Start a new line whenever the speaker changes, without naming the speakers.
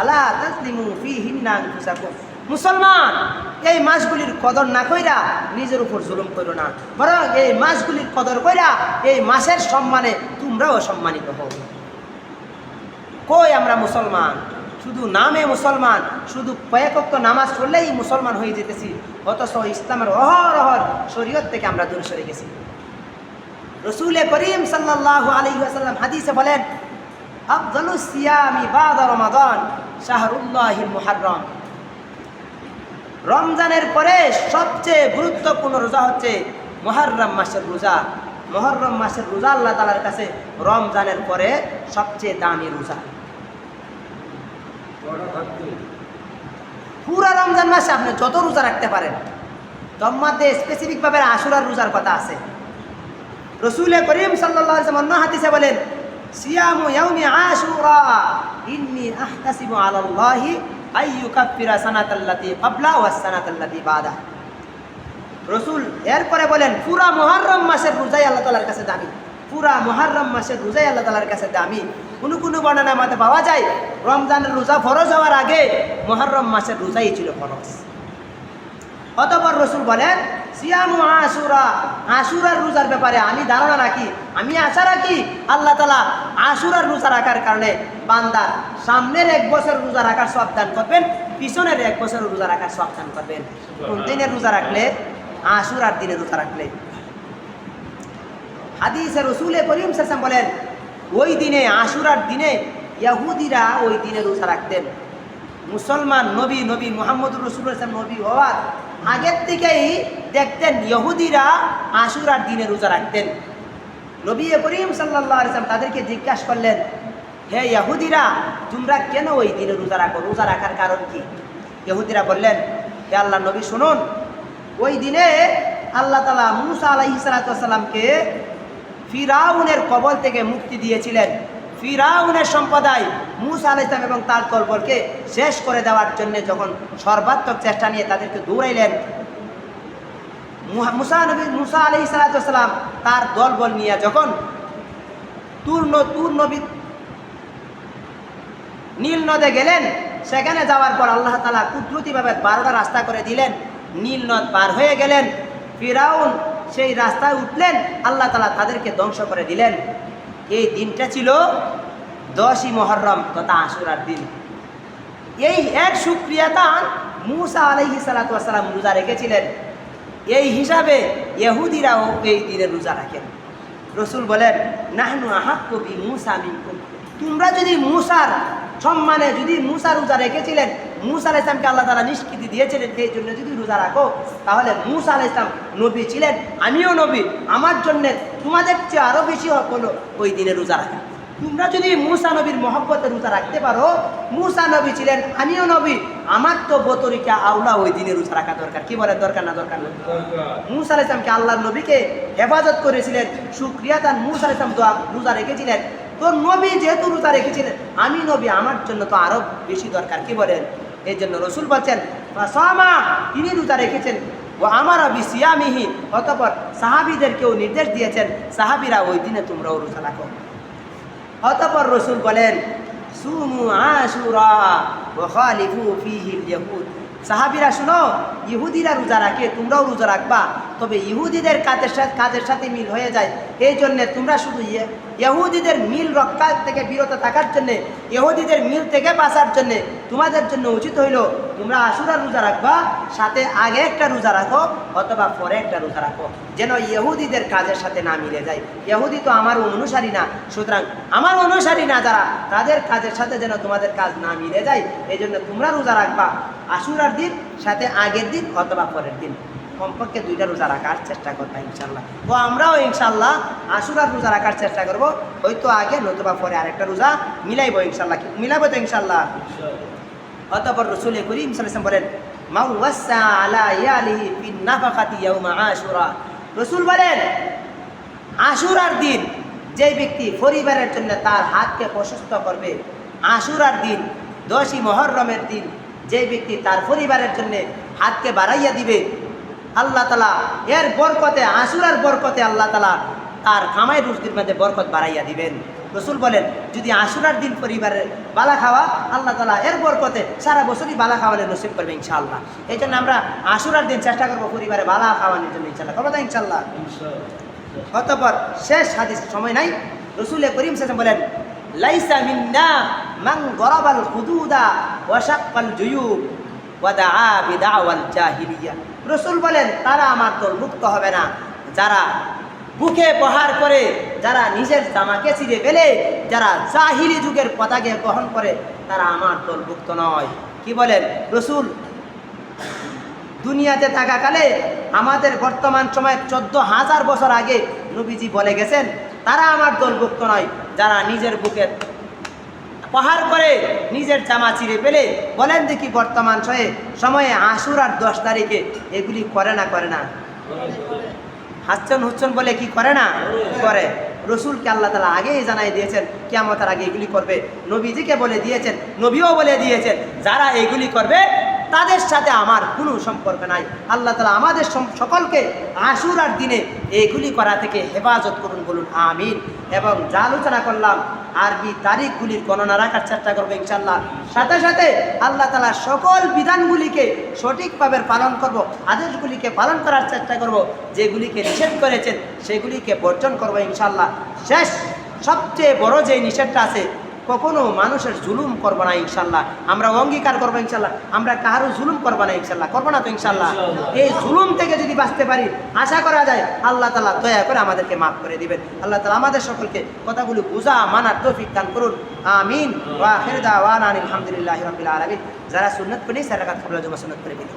আলা মুসলমান, এই মাসগুলির কদর না কইরা নিজের উপর জুলুম করো না। বরং এই মাসগুলির কদর কইরা এই মাসের সম্মানে তোমরাও সম্মানিত হও। কই আমরা মুসলমান? শুধু নামে মুসলমান, শুধু কয়েকক্ত নামাজ পড়লেই মুসলমান হয়ে যেতেছি। অথচ ইসলামের অহর অহর শরীয়ত থেকে আমরা দূরে সরে গেছি। রসুল করিম আলাইহি ওয়াসাল্লাম হাদিসে বলেন রমজানের পরে সবচেয়ে গুরুত্বপূর্ণ রোজা হচ্ছে মহরম মাসের রোজা। মহরম মাসের রোজা আল্লাহ তালার কাছে রমজানের পরে সবচেয়ে দামি রোজা। পুরা রমজান মাসে আপনি যত রোজা রাখতে পারেন মধ্যে স্পেসিফিকভাবে আশুরার রোজার কথা আছে। রসুলে করিম ওয়াসাল্লাম অন্য হাদিসে বলেন সানাতাল্লাতি সানাতাল্লাতি বাদা। রসুল এরপরে বলেন, পুরা মুহররম মাসের রোজাই আল্লাহ তাআলার কাছে দামি। পুরা মুহররম মাসের রোজাই আল্লাহ তাআলার কাছে দামি। কোনো কোনো বর্ণনার মধ্যে পাওয়া যায়, রমজানের রোজা ফরজ হওয়ার আগে মুহররম মাসের রোজাই ছিল ফরজ। অতপর রসুল বলেন, সিয়ামু আশুরা, আশুরার রোজার ব্যাপারে আমি ধারণা রাখি, আমি আশা রাখি আল্লাহ তালা আশুরার রোজা রাখার কারণে বান্দার সামনের এক বছর রোজা রাখার সব দান করবেন, পিছনের এক বছর রোজা রাখার সব দান করবেন। কোন দিনের রোজা রাখলে? আশুরার দিনে রোজা রাখলে। হাদিসে রসুলে করিম সাসাম বলেন, ওই দিনে, আশুরার দিনে ইয়াহুদিরা ওই দিনে রোজা রাখতেন। মুসলমান নবী নবী মোহাম্মদুর রসুল নবী হওয়ার আগের থেকেই দেখতেন ইহুদিরা আশুরার দিনে রোজা রাখতেন। নবী করিম সাল্লাহ ইসলাম তাদেরকে জিজ্ঞাসা করলেন, হে ইহুদিরা, তোমরা কেন ওই দিনে রোজা রাখো? রোজা রাখার কারণ কি? ইহুদিরা বললেন, হে আল্লাহ নবী, শুনুন। ওই দিনে আল্লাহ তালা মুসা আলাহি সালাতামকে ফিরাউনের কবল থেকে মুক্তি দিয়েছিলেন। ফিরাউনের সম্প্রদায় মুসা আলাহ ইসলাম এবং তার দলবলকে শেষ করে দেওয়ার জন্য যখন সর্বাত্মক চেষ্টা নিয়ে তাদেরকে দৌড়াইলেন মুসা নবী মুসা আলি সালাতাম তার দলবল নিয়ে যখন তুর ন- তুর নীল নদে গেলেন, সেখানে যাওয়ার পর আল্লাহ তালা কুদরতিভাবে বারোটা রাস্তা করে দিলেন, নীল নদ পার হয়ে গেলেন, ফিরাউন সেই রাস্তায় উঠলেন, আল্লাহ তালা তাদেরকে ধ্বংস করে দিলেন। এই দিনটা ছিল দশই মহরম তথা আশুরার দিন। এই এক সুক্রিয়াতান মুসা আলহি সালাতাম রোজা রেখেছিলেন। এই হিসাবে ইহুদিরাও এই দিনে রোজা রাখেন। রসুল বলেন, নাহনু আহাক কবি মুসা মিনকুম। তোমরা যদি মুসার সম্মানে যদি মুসা রোজা রেখেছিলেন, মুসা আল ইসলামকে আল্লাহ তালা নিষ্কৃতি দিয়েছিলেন, সেই জন্য যদি রোজা রাখো, তাহলে মুসা আল ইসলাম নবী ছিলেন, আমিও নবী। আমার জন্যে তোমাদের চেয়ে আরও বেশি হক হলো ওই দিনে রোজা রাখা। তোমরা যদি মুসা নবীর মহব্বতে রোজা রাখতে পারো, মুসা নবী ছিলেন আমিও নবী, আমার তো বতরিকা আউলা ওই দিনে রোজা রাখা দরকার। কি বলে দরকার না দরকার? মুসা আল ইসলামকে আল্লাহ নবীকে হেফাজত করেছিলেন, সুক্রিয়া তান মুসা ইসলাম দোয়া রোজা রেখেছিলেন। তো নবী যেহেতু রোজা রেখেছিলেন, আমি নবী, আমার জন্য তো আরও বেশি দরকার। কি বলেন? এই জন্য রসুল বলছেন তিনি রোজা রেখেছেন। ও আমার বিসিয়ামিহি, অতপর সাহাবিদেরকেও নির্দেশ দিয়েছেন, সাহাবিরা, ওই দিনে তোমরাও রোজা রাখো। অতপর রসুল বলেন সুমু আশুরা সাহাবিরা শুনো ইহুদিরা রোজা রাখে তোমরাও রোজা রাখবা। তবে ইহুদিদের কাজের সাথে কাজের সাথে মিল হয়ে যায়, এই জন্য তোমরা শুধু ইয়ে- ইহুদিদের মিল রক্ষা থেকে বিরত থাকার জন্য, ইহুদিদের মিল থেকে বাঁচার জন্য তোমাদের জন্য উচিত হইল, তোমরা আশুরা রোজা রাখবা, সাথে আগে একটা রোজা রাখো, অথবা পরে একটা রোজা রাখো। যেন ইহুদিদের কাজের সাথে না মিলে যায়। ইহুদি তো আমার অনুসারী না, সুতরাং আমার অনুসারী না যারা, তাদের কাজের সাথে যেন তোমাদের কাজ না মিলে যায়, এই জন্য তোমরা রোজা রাখবা, আশুরার দিন, সাথে আগের দিন, অথবা পরের দিন। কমপক্ষে দুইটা রোজা রাখার চেষ্টা করবা ইনশাল্লাহ তো আমরাও ইনশাল্লাহ আশুরার রোজা রাখার চেষ্টা করব, হয়তো আগে নতুবা পরে আরেকটা রোজা মিলাইবো ইনশাল্লাহ মিলাবো তো ইনশাল্লাহ অতপর রসুল করিম সাল্লাম বলেন মাউ ওয়াসা আলা ইয়ালিহি ফিন নাফাকাতি ইয়াউমা আশুরা। রসুল বলেন, আশুরার দিন যে ব্যক্তি পরিবারের জন্য তার হাতকে প্রশস্ত করবে, আশুরার দিন, দশই মহরমের দিন যে ব্যক্তি তার পরিবারের জন্য হাতকে বাড়াইয়া দিবে আল্লাহ তালা এর বরকতে, আশুরার বরকতে আল্লাহ তালা তার কামাই রুজির মধ্যে বরকত বাড়াইয়া দিবেন। রসুল বলেন, যদি আশুরার দিন পরিবারের বালা খাওয়া, আল্লাহ তালা এর বরকতে সারা বছরই বালা খাওয়ালে নসিব করবে ইনশাআল্লাহ। এই জন্য আমরা আশুরার দিন চেষ্টা করব পরিবারে বালা খাওয়ানোর জন্য ইনশাল্লাহ করব তো ইনশাল্লাহ অতপর শেষ হাদিস সময় নাই। রসুল করিম সাহেব বলেন, লাইসা মিন্না মান গরাবাল হুদুদা ওয়াশাক্কাল জুয়ুব ওয়াদা বিদাওয়াল জাহিলিয়া। রসুল বলেন, তারা আমার দলভুক্ত হবে না। যারা বুকে প্রহার করে, যারা নিজের জামাকে ছিঁড়ে ফেলে, যারা জাহিলি যুগের পতাকে বহন করে, তারা আমার দলভুক্ত নয়। কি বলেন? রসুল, দুনিয়াতে থাকাকালে আমাদের বর্তমান সময়ের চোদ্দ হাজার বছর আগে নবীজি বলে গেছেন, তারা আমার দলভুক্ত নয়। যারা নিজের বুকে পাহাড় করে নিজের জামা চিরে পেলে বলেন দেখি বর্তমান সময়ে সময়ে আসুর আর দশ তারিখে এগুলি করে না করে না। হাসছেন হচ্ছেন বলে কি করে না? করে। রসুলকে আল্লাহ তালা আগেই জানাই দিয়েছেন কেমতার আগে এগুলি করবে। নবীজিকে বলে দিয়েছেন, নবীও বলে দিয়েছেন, যারা এগুলি করবে তাদের সাথে আমার কোনো সম্পর্ক নাই। আল্লাহ তালা আমাদের সকলকে আশুরার দিনে এগুলি করা থেকে হেফাজত করুন, বলুন, আমিন। এবং যা আলোচনা করলাম, আরবি তারিখগুলির গণনা রাখার চেষ্টা করব ইনশাল্লাহ সাথে সাথে আল্লাহ তালা সকল বিধানগুলিকে সঠিকভাবে পালন করব, আদেশগুলিকে পালন করার চেষ্টা করব, যেগুলিকে নিষেধ করেছেন, সেগুলিকে বর্জন করব ইনশাল্লাহ শেষ, সবচেয়ে বড় যে নিষেধটা আছে কখনো মানুষের জুলুম করব না ইনশাল্লাহ। আমরা অঙ্গীকার করব ইনশাল্লাহ। আমরা কারও জুলুম করব না ইনশাল্লাহ। করব না তো ইনশাল্লাহ। এই জুলুম থেকে যদি বাঁচতে পারি আশা করা যায় আল্লাহ তালা দয়া করে আমাদেরকে মাফ করে দিবেন। আল্লাহ তালা আমাদের সকলকে কথাগুলি বোঝা মানার তৌফিক দান করুন। আমিন। ওয়া আখির দাওয়ানা আলহামদুলিল্লাহি রাব্বিল আলামিন। যারা সুন্নাত পড়ি সারা কাজ সুন্নাত করে দিন